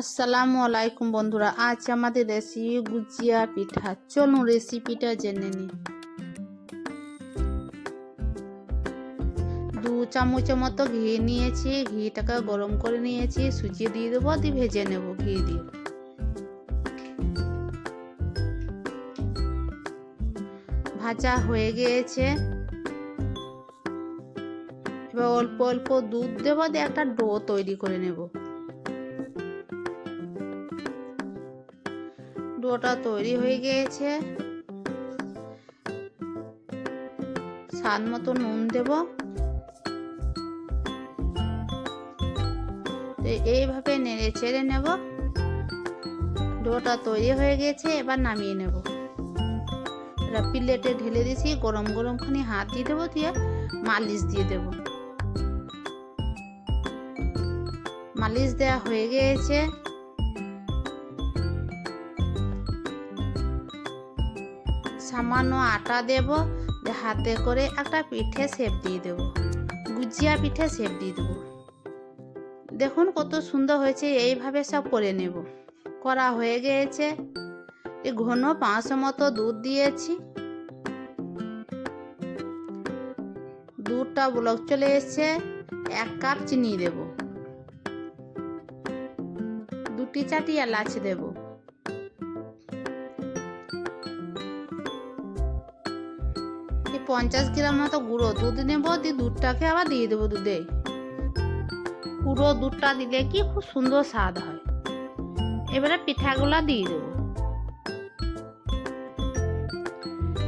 আসসালামু আলাইকুম বন্ধুরা, আজ আমাদের রেসিপি গুজিয়া পিঠা। চলুন রেসিপিটা জেনে নিই। দু চামচের মতো ঘি নিয়েছি, ঘিটাকে গরম করে নিয়েছি, সুজি দিয়ে দেবো দিয়ে ভেজে নেব ঘি দিয়ে। ভাজা হয়ে গিয়েছে। এবার অল্প অল্প দুধ দেবো দিয়ে একটা ডো তৈরি করে নেব। ডোটা তৈরি হয়ে গিয়েছে। স্বাদ মতো নুন দেব। এইভাবে নেড়ে চেড়ে নেব। ডোটা তৈরি হয়ে গেছে এবার নামিয়ে নেব। এটা প্লেটে ঢেলে দিছি গরম গরম খানি হাত দিয়ে দেবো, দিয়ে মালিশ দিয়ে দেব। মালিশ দেওয়া হয়ে গিয়েছে। সামান্য আটা দেব হাতে করে একটা পিঠে শেপ দিয়ে দেব, গুজিয়া পিঠে শেপ দিয়ে দেব। দেখুন কত সুন্দর হয়েছে, এইভাবে সব করে নেব। করা হয়ে গিয়েছে ঘন পাঁচশো মতো দুধ দিয়েছি। দুধটা ব্লক চলে এসছে, এক কাপ চিনি দেব। দুটি চাটি এলাচ দেবো। পঞ্চাশ গ্রাম মতো গুঁড়ো। দুধ নেব দিয়ে দুধটাকে আবার দিয়ে দেবো দুধে। পুরো দুধটা দিলে কি খুব সুন্দর স্বাদ হয়। এবারে পিঠাগুলা দিয়ে দেবো।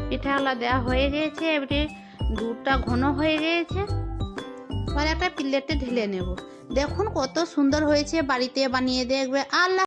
পিঠাগুলা দেওয়া হয়ে গিয়েছে এবারে দুধটা ঘন হয়ে গিয়েছে এবার একটা প্লেটে ঢেলে নেব। দেখুন কত সুন্দর হয়েছে, বাড়িতে বানিয়ে দেখবে। আল্লাহ